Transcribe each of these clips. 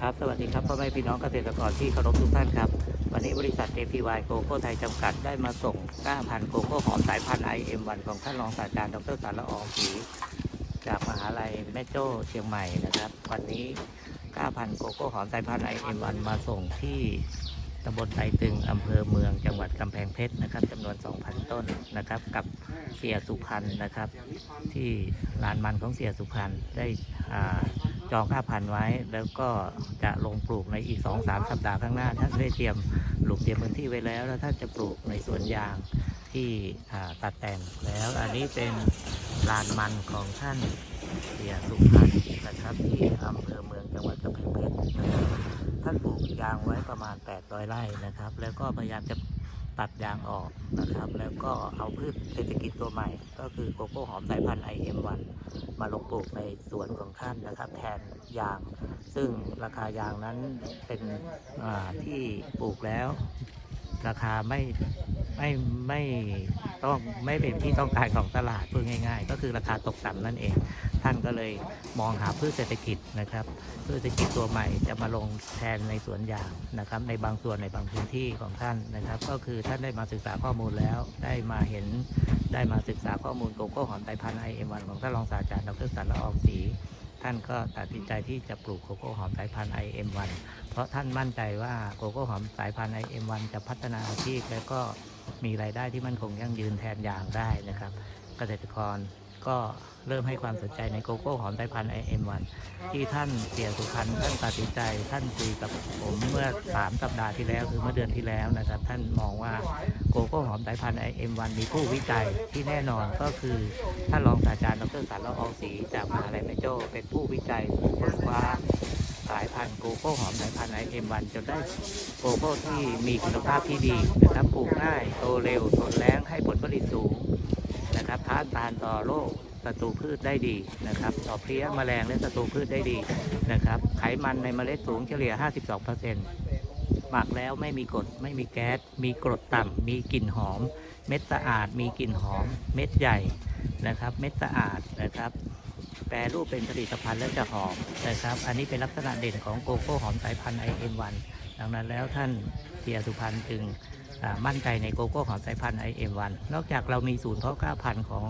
ครับสวัสดีครับพ่อแม่พี่น้องเกษตรกรที่เคารพทุกท่านครับ วันนี้บริษัท APY โกโก้ไทยจำกัดได้มาส่งก้าพันโกโก้หอมสายพันธุ์ IM1 ของท่านรองศาสตราจารย์ดรสารละอองศรีจากมหาลัยแม่โจ้เชียงใหม่นะครับ วันนี้ก้าพันโกโก้หอมสายพันธุ์ IM1 มาส่งที่ ตำบลไตรตึงอำเภอเมืองจังหวัดกำแพงเพชรนะครับจำนวน 2,000 ต้นนะครับ กับเสียสุพรรณนะครับ ที่ลานมันของเสียสุพรรณได้อ่าจองค่าพันธ์ไว้ แล้วก็จะลงปลูกในอีก 2-3 สัปดาห์ข้างหน้าท่านได้เตรียมปลูกเตรียมพื้นที่ไว้แล้ว แล้วท่านจะปลูกในสวนยางที่ตัดแต่งแล้วอันนี้เป็นลานมันของท่านเสียสุพรรณนะครับานปลูกยางไว้ประมาณ 800 ไร่นะครับ แล้วก็พยายามจะตัดยางออกนะครับ แล้วก็เอาพืชเศรษฐกิจตัวใหม่ ก็คือโกโก้หอมสายพันธุ์ IM1 มาลงปลูกในสวนของท่านนะครับ แทนยาง ซึ่งราคายางนั้นเป็นที่ปลูกแล้ว ราคาไม่ไม่ไม่ต้องไม่เป็นที่ต้องการของตลาดพูดง่าย ๆ ก็คือราคาตกต่ำนั่นเอง ท่านก็เลยมองหาพืชเศรษฐกิจนะครับพืชเศรษฐกิจตัวใหม่จะมาลงแทนในสวนยางนะครับ ในบางส่วนในบางพื้นที่ของท่านนะครับ ก็คือท่านได้มาศึกษาข้อมูลแล้วได้มาเห็นได้มาศึกษาข้อมูลโกโก้หอมไตพันไอเอ็มวันของท่านรองศาสตราจารย์ดรสันละอองศรีานก็ตัดสินใจที่จะปลูกโกโก้หอมสายพันธุ์ IM1 เพราะท่านมั่นใจว่าโกโก้หอมสายพันธุ์ IM1 จะพัฒนาอาชีพและก็มีรายได้ที่มั่นคงยั่งยืนแทนยางได้นะครับ เกษตรกร ก็เริ่มให้ความสนใจในโกโก้หอมสายพันธุ์ IM1 ที่ท่านเสียสุพรรณท่านตัดสินใจ ท่านคุยกับผมเมื่อ 3 สัปดาห์ที่แล้วคือเมื่อเดือนที่แล้วนะครับ ท่านมองว่าโกโก้หอมสายพันธุ์ IM1 มีผู้วิจัยที่แน่นอนก็คือท่านรองศาสตราจารย์ดรสารละอองศรีจากมหาลัยแม่โจ้เป็นผู้วิจัยค้นคว้าสายพันธุ์โกโก้หอมสายพันธุ์ไอเอ็มวันจนได้โกโก้ที่มีคุณภาพที่ดีนะครับปลูกง่ายโตเร็วทนแล้งให้ผลผลิตสูง นะครับท้านทานต่อโรคศัตรูพืชได้ดีนะครับ ต่อเพลี้ยแมลงและศัตรูพืชได้ดีนะครับ ไขมันในเมล็ดสูงเฉลี่ย 52%หมักแล้วไม่มีกรดไม่มีแก๊ส มีกรดต่ำมีกลิ่นหอม เม็ดสะอาด มีกลิ่นหอม เม็ดใหญ่นะครับ เม็ดสะอาดนะครับ แปรรูปเป็นผลิตภัณฑ์และจะหอมนะครับ อันนี้เป็นลักษณะเด่นของโกโก้หอมสายพันธุ์ IM1 ดังนั้นแล้วท่านเสียสุพรรณจึงมั่นใจในโกโก้หอมสายพันธุ์ IM1 นอกจากเรามีศูนย์เพาะกล้าพันธุ์ของ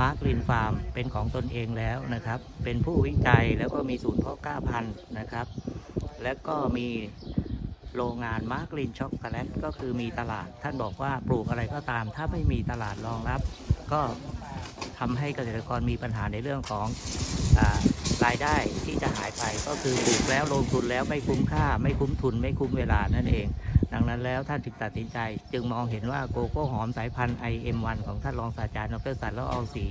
มาร์กลินฟาร์มเป็นของตนเองแล้วนะครับ เป็นผู้วิจัยแล้วก็มีศูนย์เพาะกล้าพันธุ์นะครับ และก็มีโรงงานมาร์กลินช็อกโกแลตก็คือมีตลาด ท่านบอกว่าปลูกอะไรก็ตาม ถ้าไม่มีตลาดรองรับ ก็ ทำให้เกษตรกรมีปัญหาในเรื่องของอรายได้ที่จะหายไปก็คือปลูกแล้วลงทุนแล้วไม่คุ้มค่า ไม่คุ้มทุน ไม่คุ้มเวลานั่นเอง ดังนั้นแล้วท่านจึงตัดสินใจ จึงมองเห็นว่าโกโก้หอมสายพันธุ์ IM1 ของท่านรองศาสตราจารย์ดรสันละอองศรี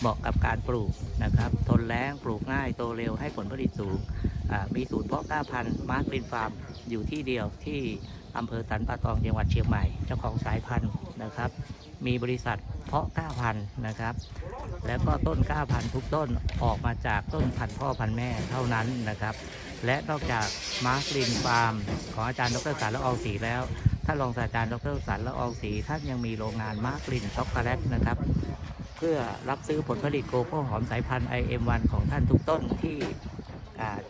เหมาะกับการปลูกนะครับ ทนแล้งปลูกง่ายโตเร็วให้ผลผลิตสูง มีศูนย์เพาะกล้าพันธุ์มาร์กลินฟาร์มอยู่ที่เดียวที่อำเภอสันป่าตองจังหวัดเชียงใหม่เจ้าของสายพันธุ์นะครับ มีบริษัท เพาะก้าพันนะครับ แล้วก็ต้นก้าพันทุกต้นออกมาจากต้นพันพ่อพันแม่เท่านั้นนะครับ และนอกจากมาร์กลินฟาร์มของอาจารย์ดรสารละอองศรีแล้วท่านรองศาสตราจารย์ดรสารละอองศรีท่านยังมีโรงงานมาร์กลินช็อกโกแลตนะครับเพื่อรับซื้อผลผลิตโกโก้หอมสายพันธุ์ IM1 ของท่านทุกต้นที่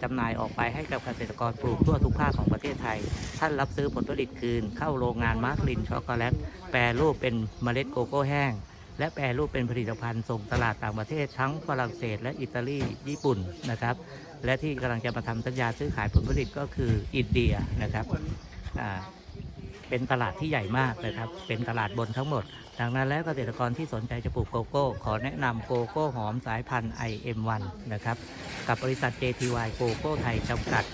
จำหน่ายออกไปให้กับเกษตรกรปลูกทั่วทุกภาคของประเทศไทย ท่านรับซื้อผลผลิตคืน เข้าโรงงานมาร์กลินช็อกโกแลต แปรรูปเป็นเมล็ดโกโก้แห้ง และแปรรูปเป็นผลิตภัณฑ์ส่งตลาดต่างประเทศทั้งฝรั่งเศสและอิตาลีญี่ปุ่นนะครับ และที่กำลังจะมาทำสัญญาซื้อขายผลผลิตก็คืออินเดียนะครับ เป็นตลาดที่ใหญ่มากนะครับ เป็นตลาดบนทั้งหมด ดังนั้นแล้วเกษตรกรที่สนใจจะปลูกโกโก้ ขอแนะนำโกโก้หอมสายพันธุ์ IM1 นะครับ กับบริษัท JTY โกโก้ไทยจำกัด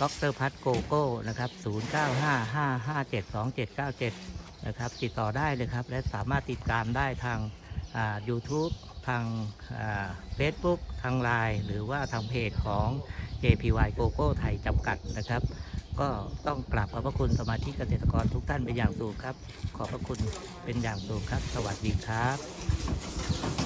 ดรพัทโกโก้นะครับ 0955572797 นะครับ ติดต่อได้เลยครับ และสามารถติดตามได้ทาง YouTube ทางเฟซบุ๊กทางไลน์หรือว่าทางเพจของ JPY โกโก้ไทยจำกัดนะครับ ก็ต้องกราบขอบพระคุณสมาชิกเกษตรกรทุกท่านเป็นอย่างสูงครับ ขอบพระคุณเป็นอย่างสูงครับ สวัสดีครับ